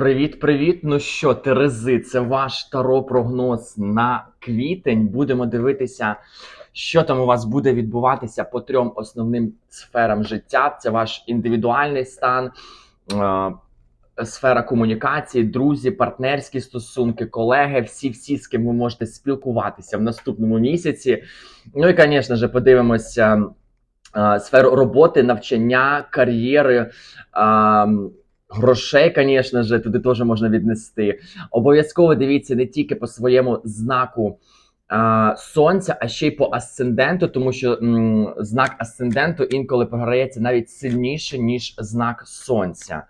Привіт, привіт! Ну що, Терези, це ваш таро прогноз на квітень. Будемо дивитися, що там у вас буде відбуватися по трьом основним сферам життя. Це ваш індивідуальний стан, е, сфера комунікації, друзі, партнерські стосунки, колеги, всі-всі, з ким ви можете спілкуватися в наступному місяці. Ну і, звісно ж, подивимося е, сферу роботи, навчання, кар'єри. Грошей, звісно ж, туди теж можна віднести. Обов'язково дивіться не тільки по своєму знаку а, сонця, а ще й по асценденту, тому що м, знак асценденту інколи програється навіть сильніше, ніж знак сонця.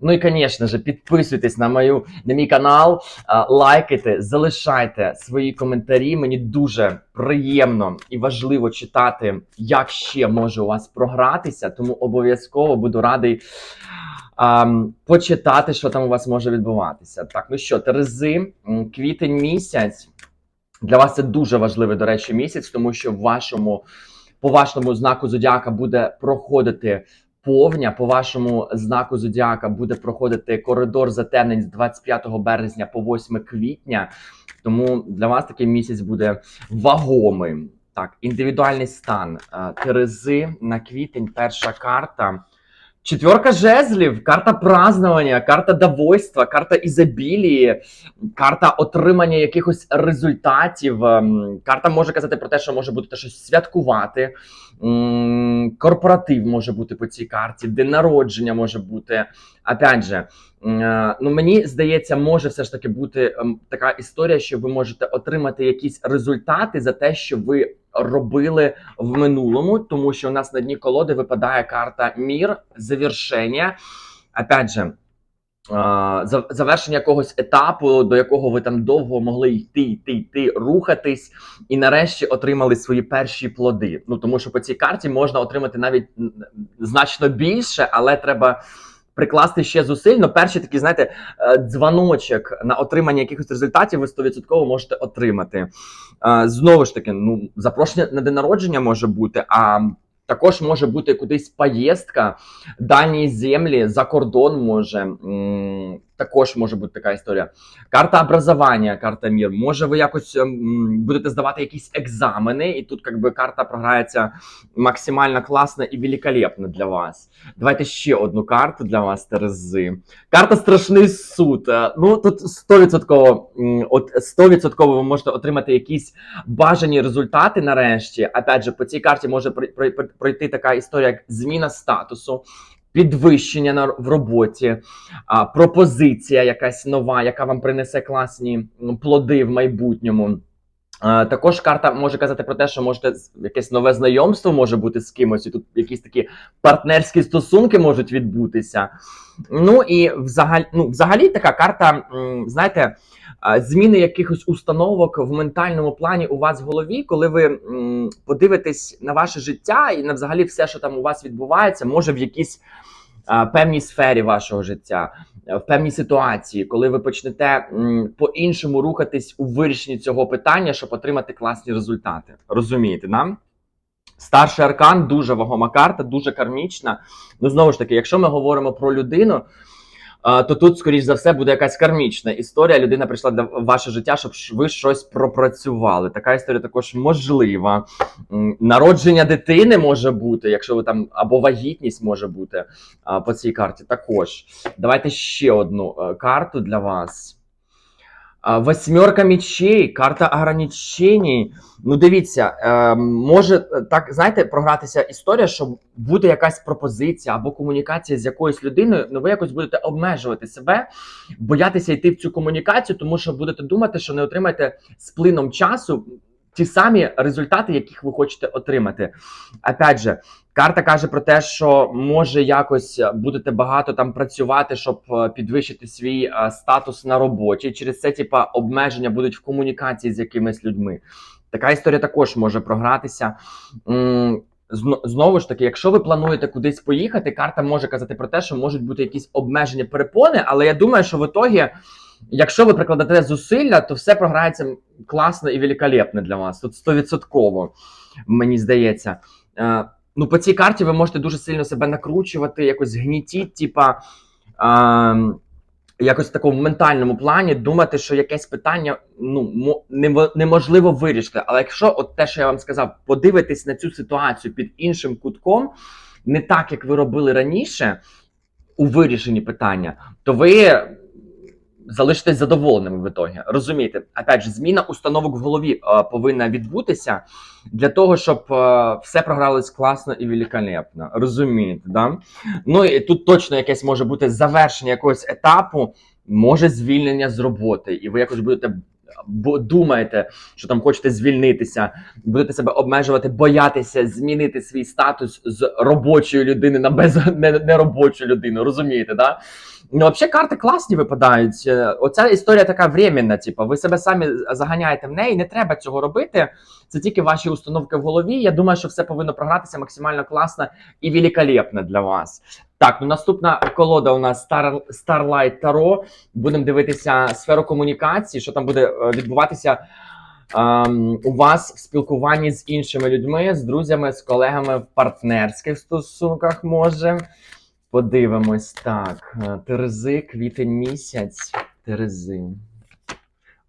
Ну і, звісно ж, підписуйтесь на мою на мій канал, а, лайкайте, залишайте свої коментарі. Мені дуже приємно і важливо читати, як ще може у вас програтися, тому обов'язково буду радий а, почитати, що там у вас може відбуватися. Так, ну що, Терези, квітень місяць. Для вас це дуже важливий, до речі, місяць, тому що в вашому, по вашому знаку зодіака буде проходити повня, по вашому знаку зодіака буде проходити коридор затемнень з 25 березня по 8 квітня. Тому для вас такий місяць буде вагомим. Так, індивідуальний стан Е, Терези на квітень, перша карта. Четверка жезлів, карта празднування, карта довольства, карта ізобілії, карта отримання якихось результатів. ем, Карта може казати про те, що може бути щось святкувати. Корпоратив може бути по цій карті, день народження може бути. Опять же, е, ну мені здається, може все ж таки бути ем, така історія, що ви можете отримати якісь результати за те, що ви робили в минулому, тому що у нас на дні колоди випадає карта мір, завершення. Опять же, завершення якогось етапу, до якого ви там довго могли йти, йти, йти, рухатись, і нарешті отримали свої перші плоди. Ну тому що по цій карті можна отримати навіть значно більше, але треба. Прикласти ще зусиль, но перший такий, знаєте, е, дзвоночок на отримання якихось результатів ви 100% можете отримати. Е, Знову ж таки, ну запрошення на день народження може бути, а також може бути кудись поїздка, дані землі, за кордон може. Також може бути така історія. Карта образування, карта мір. Може, ви якось м, будете здавати якісь екзамени, і тут якби карта програється максимально класно і великолепно для вас. Давайте ще одну карту для вас, Терези. Карта Страшний суд. Е, Ну тут 100%, от 100% ви можете отримати якісь бажані результати нарешті. Опять же, по цій карті може прой- прой- прой- пройти така історія, як зміна статусу, підвищення на в роботі, пропозиція якась нова, яка вам принесе класні плоди в майбутньому. Також карта може казати про те, що можете якесь нове знайомство може бути з кимось, і тут якісь такі партнерські стосунки можуть відбутися. Ну і взагалі, ну, взагалі така карта, знаєте, зміни якихось установок в ментальному плані у вас в голові, коли ви подивитесь на ваше життя і на взагалі все, що там у вас відбувається, може в якійсь а, певній сфері вашого життя, е, в певній ситуації, коли ви почнете по-іншому рухатись у вирішенні цього питання, щоб отримати класні результати. Розумієте, нам? Старший аркан дуже вагома карта, дуже кармічна. Ну, знову ж таки, якщо ми говоримо про людину, то тут, скоріш за все, буде якась кармічна історія. Людина прийшла в ваше життя, щоб ви щось пропрацювали. Така історія також можлива. Народження дитини може бути, якщо ви там або вагітність може бути по цій карті. Також давайте ще одну е, карту для вас. Восьмерка мечей, карта ограничений. Ну, дивіться, е, може е, так, знаєте, програтися історія, що буде якась пропозиція або комунікація з якоюсь людиною, ну ви якось будете обмежувати себе, боятися йти в цю комунікацію, тому що будете думати, що не отримаєте з плином часу ті самі результати, яких ви хочете отримати. Опять же, карта каже про те, що може якось е, будете багато там працювати, щоб е, підвищити свій е, статус на роботі. Через це, типа, обмеження будуть в комунікації з якимись людьми. Така історія також може програтися. Знову ж таки, якщо ви плануєте кудись поїхати, карта може казати про те, що можуть бути якісь обмеження перепони, але я думаю, що в ітогі, якщо ви прикладете зусилля, то все програється класно і великолепно для вас. Тут 100%, мені здається. Е, Ну, по цій карті ви можете дуже сильно себе накручувати, якось гнітіть, типа. ем, якось в такому ментальному плані думати, що якесь питання ну неможливо вирішити. Але якщо от те, що я вам сказав, подивитись на цю ситуацію під іншим кутком, не так як ви робили раніше у вирішенні питання, то ви залишитесь задоволеними в ітогі. Розумієте, опять же, зміна установок в голові е, повинна відбутися для того, щоб е, все програлось класно і великолепно. Розумієте, да? Ну і тут точно якесь може бути завершення якогось етапу, може звільнення з роботи, і ви якось будете. Думаєте, що там хочете звільнитися, будете себе обмежувати, боятися змінити свій статус з робочої людини на без не, людину. Розумієте, да? Ну, взагалі, карти класні випадають. Е, Оця історія така временна. Типу, ви себе самі заганяєте в неї. Не треба цього робити. Це тільки ваші установки в голові. Я думаю, що все повинно програтися максимально класно і великолепно для вас. Так, ну наступна колода у нас Star, Starlight Tarot. Будемо дивитися сферу комунікації, що там буде е, відбуватися ем, у вас в спілкуванні з іншими людьми, з друзями, з колегами в партнерських стосунках. Може. Подивимось так. е, Терези, квітень місяць. Терези.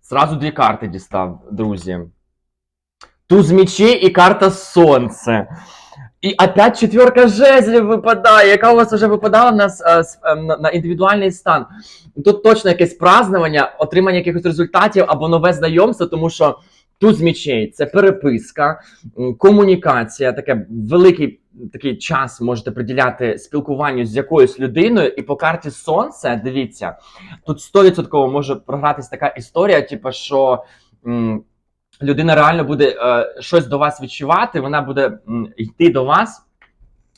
Зразу дві карти дістав, друзі. Туз мечей і карта Сонце. І опять четверка жезлів випадає, яка у вас вже випадала на, е, с- е, на, на індивідуальний стан. Тут точно якесь празднування, отримання якихось результатів або нове знайомство, тому що туз мечей це переписка, комунікація, таке великий такий час можете приділяти спілкуванню з якоюсь людиною, і по карті Сонце, дивіться, тут 100% може програтись така історія, типу, що. м, Людина реально буде е, щось до вас відчувати, вона буде йти до вас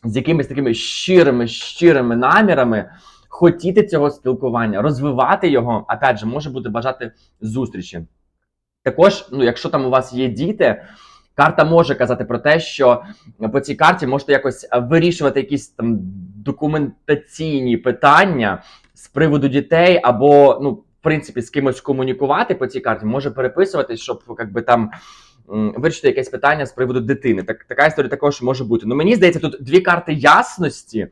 з якимись такими щирими, щирими намірами, хотіти цього спілкування, розвивати його. Опять же, може бути бажати зустрічі. Також, ну, якщо там у вас є діти, карта може казати про те, що по цій карті можете якось вирішувати якісь там документаційні питання з приводу дітей, або, ну, в принципі, з кимось комунікувати по цій карті, може переписуватись, щоб як би там. Вирішити якесь питання з приводу дитини. Так, така історія також може бути. Ну мені здається, тут дві карти ясності. Е,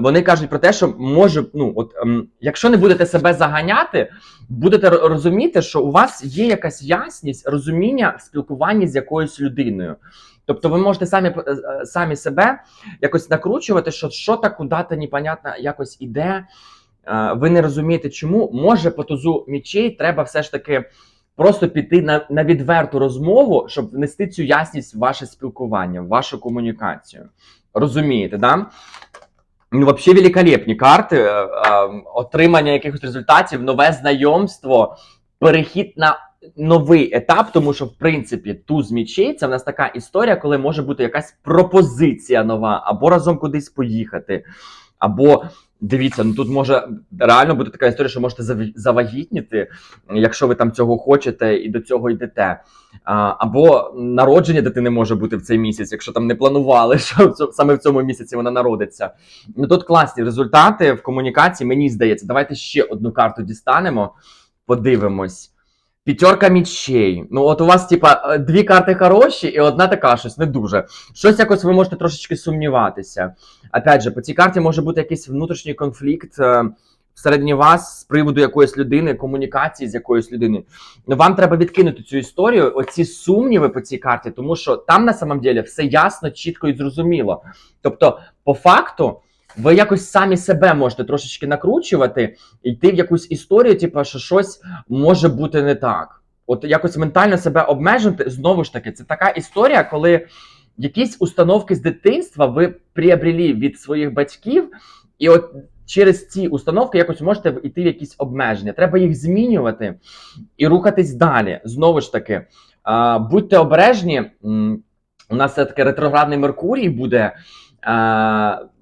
Вони кажуть про те, що може, ну от ем, якщо не будете себе заганяти, будете розуміти, що у вас є якась ясність, розуміння в спілкуванні з якоюсь людиною. Тобто ви можете самі е, е, самі себе якось накручувати, що що так куди-то непонятно якось іде. Ви не розумієте, чому. Може, по тузу мічей треба все ж таки просто піти на, на відверту розмову, щоб внести цю ясність в ваше спілкування, в вашу комунікацію. Розумієте, да? Ну, взагалі великолепні карти, е, е, отримання якихось результатів, нове знайомство, перехід на новий етап, тому що, в принципі, туз мічей це в нас така історія, коли може бути якась пропозиція нова, або разом кудись поїхати, або. Дивіться, ну тут може реально бути така історія, що можете завагітніти, якщо ви там цього хочете і до цього йдете. Або народження дитини може бути в цей місяць, якщо там не планували, що саме в цьому місяці вона народиться. Ну тут класні результати в комунікації, мені здається. Давайте ще одну карту дістанемо, подивимось. П'ятерка мічей. Ну, от у вас, типа, е, дві карти хороші, і одна така щось не дуже. Щось якось ви можете трошечки сумніватися. Опять же, по цій карті може бути якийсь внутрішній конфлікт е, всередині вас з приводу якоїсь людини, комунікації з якоюсь людиною. Ну, вам треба відкинути цю історію, оці сумніви по цій карті, тому що там на самом деле все ясно, чітко і зрозуміло. Тобто, по факту, ви якось самі себе можете трошечки накручувати, йти в якусь історію, типу, що щось може бути не так. От якось ментально себе обмежити, знову ж таки, це така історія, коли якісь установки з дитинства ви приобрели від своїх батьків, і от через ці установки якось можете йти в якісь обмеження. Треба їх змінювати і рухатись далі. Знову ж таки, будьте обережні. У нас все таки ретроградний Меркурій буде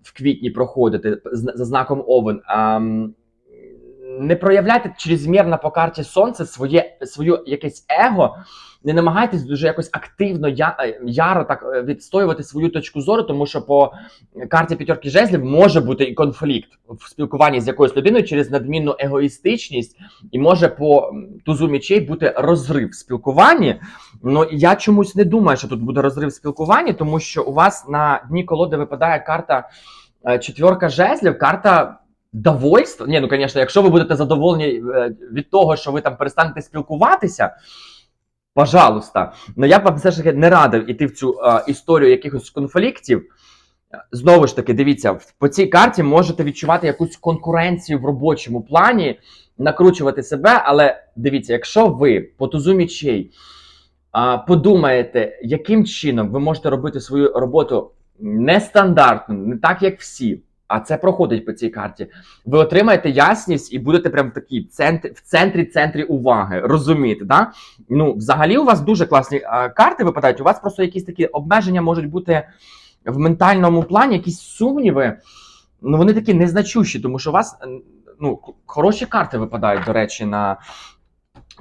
в квітні проходити за знаком Овен. Не проявляйте чрезмірно по карті сонце своє свою якесь его. Не намагайтесь дуже якось активно я, е, яро так е, відстоювати свою точку зору, тому що по карті п'ятерки жезлів може бути і конфлікт в спілкуванні з якоюсь людиною через надмінну егоїстичність, і може по тузу мічей бути розрив в спілкуванні. Ну я чомусь не думаю, що тут буде розрив в спілкуванні, тому що у вас на дні колоди випадає карта е, четверка жезлів, карта довольство. Ні, ну звісно, якщо ви будете задоволені е, від того, що ви там перестанете спілкуватися, пожалуйста. Ну я б вам все ж таки не радив іти в цю е, історію якихось конфліктів. Знову ж таки, дивіться, по цій карті можете відчувати якусь конкуренцію в робочому плані, накручувати себе, але дивіться, якщо ви по тузу мічей а, подумаєте, яким чином ви можете робити свою роботу нестандартно, не так, як всі, а це проходить по цій карті, ви отримаєте ясність і будете прям такі центр, в центрі центрі уваги. Розумієте, да? Ну, взагалі, у вас дуже класні а, карти випадають. У вас просто якісь такі обмеження можуть бути в ментальному плані, якісь сумніви. Ну, вони такі незначущі, тому що у вас ну, хороші карти випадають, до речі, на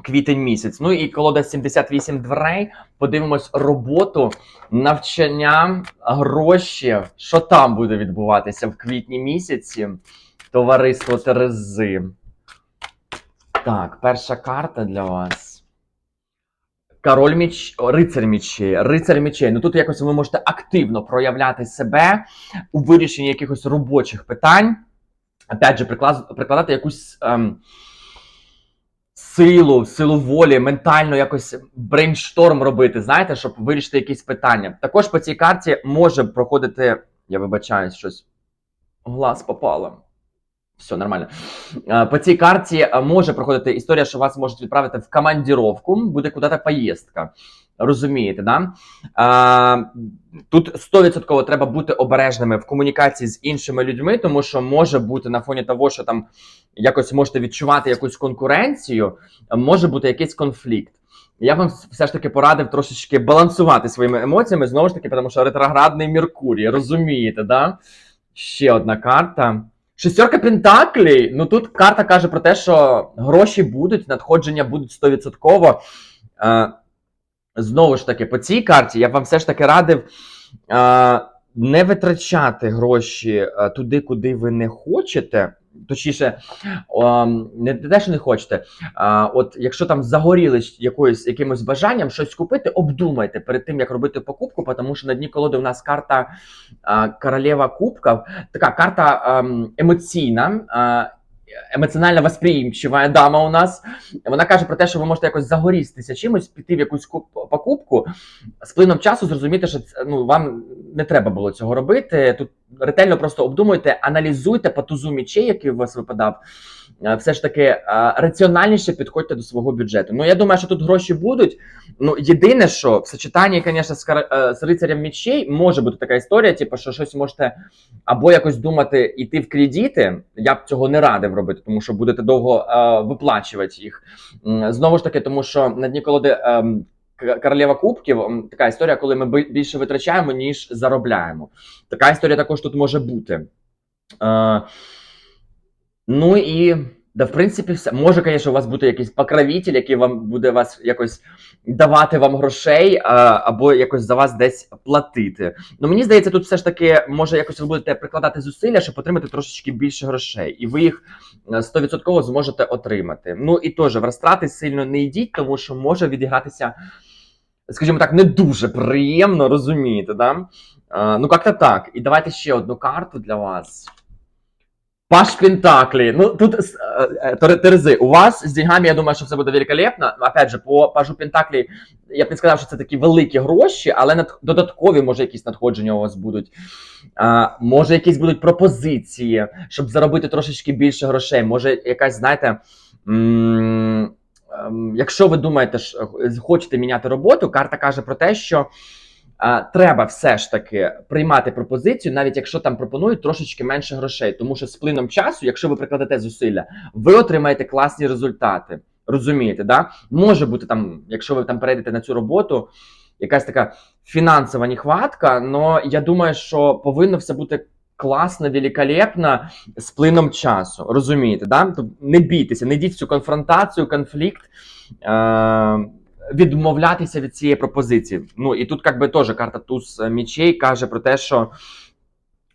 квітень місяць. Ну і колода 78 дверей. Подивимось роботу, навчання, гроші. Що там буде відбуватися в квітні місяці? Товариство Терези. Так, перша карта для вас. Король міч, рицар мічей, рицар мічей. Ну тут якось ви можете активно проявляти себе у вирішенні якихось робочих питань. Опять же, прикладати якусь ем, силу, силу волі, ментально якось брейншторм робити, знаєте, щоб вирішити якісь питання. Також по цій карті може проходити, я вибачаюсь, щось. Глаз попало. Все нормально. Е, По цій карті е, може проходити історія, що вас можуть відправити в командіровку, буде куди-то поїздка. Розумієте, да? А, тут 100% треба бути обережними в комунікації з іншими людьми, тому що може бути на фоні того, що там якось можете відчувати якусь конкуренцію, може бути якийсь конфлікт. Я вам все ж таки порадив трошечки балансувати своїми емоціями, знову ж таки, тому що ретроградний Меркурій, розумієте, да? Ще одна карта. Шестерка Пентаклей. Ну тут карта каже про те, що гроші будуть, надходження будуть 100%. Знову ж таки, по цій карті я б вам все ж таки радив е, не витрачати гроші туди, куди ви не хочете. Точніше, не те, що не хочете. А, от якщо там загоріли якоюсь якимось бажанням щось купити, обдумайте перед тим, як робити покупку, тому що на дні колоди у нас карта а, королева кубків, така карта ем, емоційна. Емоціонально восприимчива дама у нас. Вона каже про те, що ви можете якось загорістися чимось, піти в якусь куп- покупку, з плином часу зрозуміти, що ну, вам не треба було цього робити. Тут ретельно просто обдумуйте, аналізуйте по тузу мічей, який у вас випадав. Е, Все ж таки е, раціональніше підходьте до свого бюджету. Ну я думаю, що тут гроші будуть. Ну єдине, що в сочетанні, звісно, е, з рицарем мічей може бути така історія, типу, що щось можете або якось думати йти в кредити. Я б цього не радив робити, тому що будете довго виплачувати їх. Знову ж таки, тому що на дні колоди. Королева Кубків така історія, коли ми більше витрачаємо, ніж заробляємо. Така історія також тут може бути. Е, ну і да, в принципі, все. Може, звісно, у вас бути якийсь покровитель, який вам буде вас якось давати вам грошей, або якось за вас десь платити. Ну мені здається, тут все ж таки може якось ви будете прикладати зусилля, щоб отримати трошечки більше грошей, і ви їх е, 100% зможете отримати. Ну і теж в розтрати сильно не йдіть, тому що може відігратися, скажімо так, не дуже приємно, розумієте, да? А, ну, як-то так. І давайте ще одну карту для вас. Паш Пентаклі. Ну, тут е, е, Тер- Терези, у вас з деньгами, я думаю, що все буде великолепно. Опять же, по Пажу Пентаклі, я б не сказав, що це такі великі гроші, але додаткові, може, якісь надходження у вас будуть. Може, якісь будуть пропозиції, щоб заробити трошечки більше грошей. Може, якась, знаєте. Якщо ви думаєте, що хочете міняти роботу, карта каже про те, що треба все ж таки приймати пропозицію, навіть якщо там пропонують трошечки менше грошей, тому що з плином часу, якщо ви прикладете зусилля, ви отримаєте класні результати. Розумієте, да? Може бути там, якщо ви там перейдете на цю роботу, якась така фінансова нехватка, але я думаю, що повинно все бути класно, великолепно з плином часу. Розумієте, да? Не бійтеся, не йдіть в цю конфронтацію, конфлікт. Е- відмовлятися від цієї пропозиції. Ну і тут, як би теж карта туз мічей каже про те, що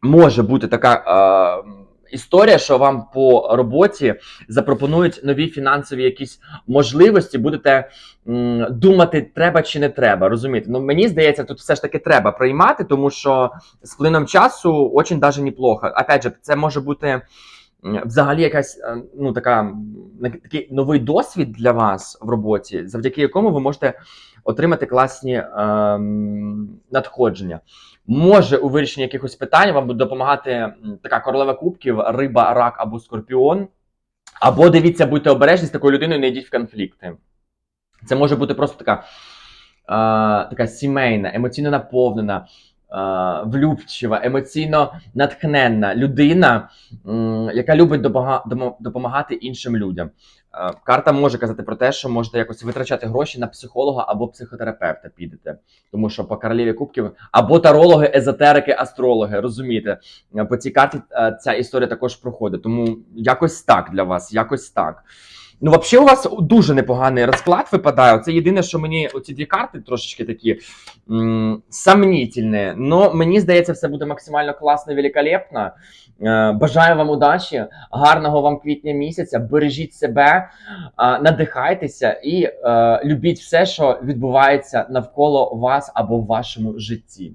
може бути така е, історія, що вам по роботі запропонують нові фінансові якісь можливості. Будете м, думати, треба чи не треба. Розумієте? Ну мені здається, тут все ж таки треба приймати, тому що з плином часу очень даже неплохо. Опять же, це може бути. взагалі якась е, ну така такий новий досвід для вас в роботі, завдяки якому ви можете отримати класні ем, надходження. Може у вирішенні якихось питань вам буде допомагати така королева кубків, риба, рак або скорпіон. Або дивіться, будьте обережні з такою людиною, не йдіть в конфлікти. Це може бути просто така, е, така сімейна, емоційно наповнена, е, влюбчива, емоційно натхненна людина, м, яка любить допомагати іншим людям. Карта може казати про те, що можете якось витрачати гроші на психолога або психотерапевта підете. Тому що по королеві кубків або тарологи, езотерики, астрологи, розумієте, по цій карті е, ця історія також проходить. Тому якось так для вас, якось так. Ну, взагалі, у вас дуже непоганий розклад випадає. Це єдине, що мені оці дві карти трошечки такі м- сомнітельні. Ну, мені здається, все буде максимально класно, великолепно. Е, бажаю вам удачі, гарного вам квітня місяця. Бережіть себе, надихайтеся і е, любіть все, що відбувається навколо вас або в вашому житті.